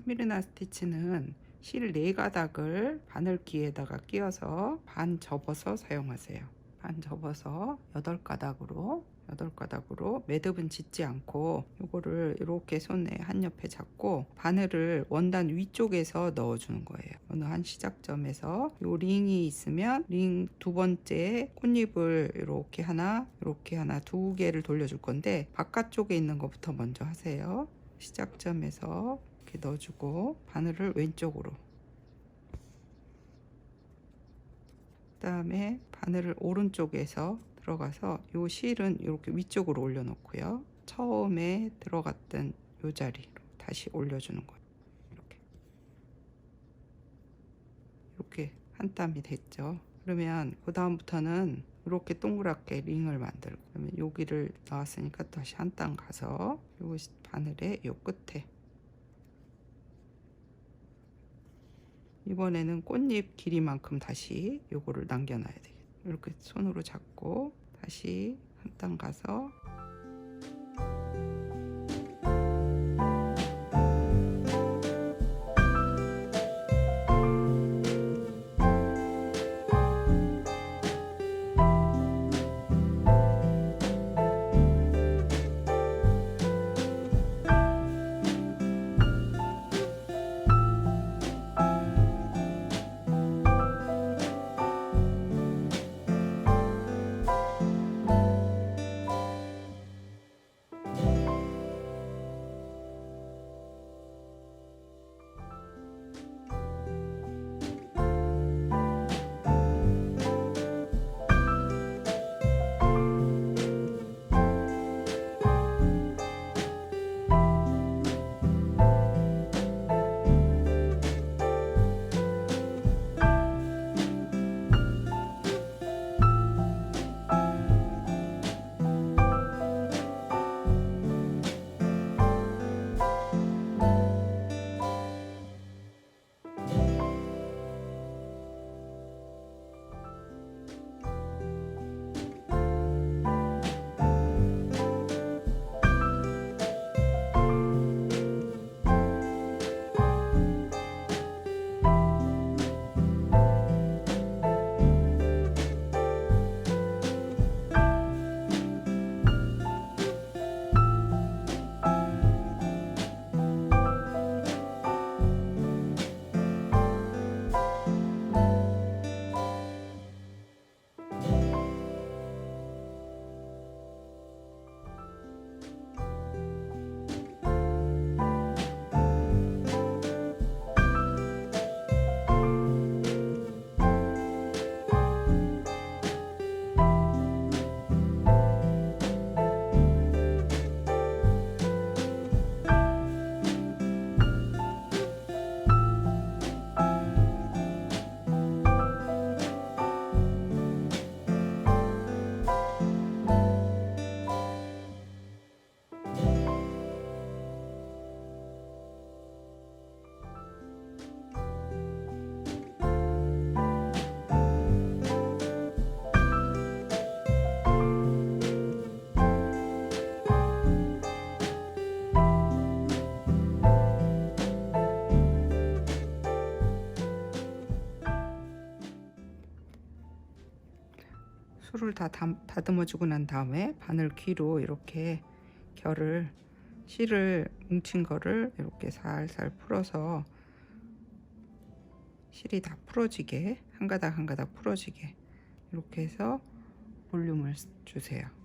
스미르나 스티치는 실네 가닥을 바늘기에다가 끼워서 반 접어서 사용하세요. 반 접어서 여덟 가닥으로 여덟 가닥으로 매듭은 짓지 않고 요거를 이렇게 손에 한 옆에 잡고 바늘을 원단 위쪽에서 넣어 주는 거예요. 어느 한 시작점에서 요 링이 있으면 링 두 번째 꽃잎을 이렇게 하나 이렇게 하나 두 개를 돌려 줄 건데 바깥쪽에 있는 것부터 먼저 하세요. 시작점에서 이렇게 넣어주고 바늘을 왼쪽으로 그 다음에 바늘을 오른쪽에서 들어가서 요 실은 이렇게 위쪽으로 올려놓고요. 처음에 들어갔던 요 자리로 다시 올려주는 거예요. 이렇게 이렇게 한 땀이 됐죠. 그러면 그 다음부터는 이렇게 동그랗게 링을 만들고 그러면 여기를 나왔으니까 다시 한 땀 가서 요 바늘의 요 끝에 이번에는 꽃잎 길이만큼 다시 요거를 남겨놔야 되겠다. 이렇게 손으로 잡고 다시 한땀 가서 술을 다 담, 다듬어 주고 난 다음에 바늘 귀로 이렇게 결을 실을 뭉친 거를 이렇게 살살 풀어서 실이 다 풀어지게 한 가닥 한 가닥 풀어지게 이렇게 해서 볼륨을 주세요.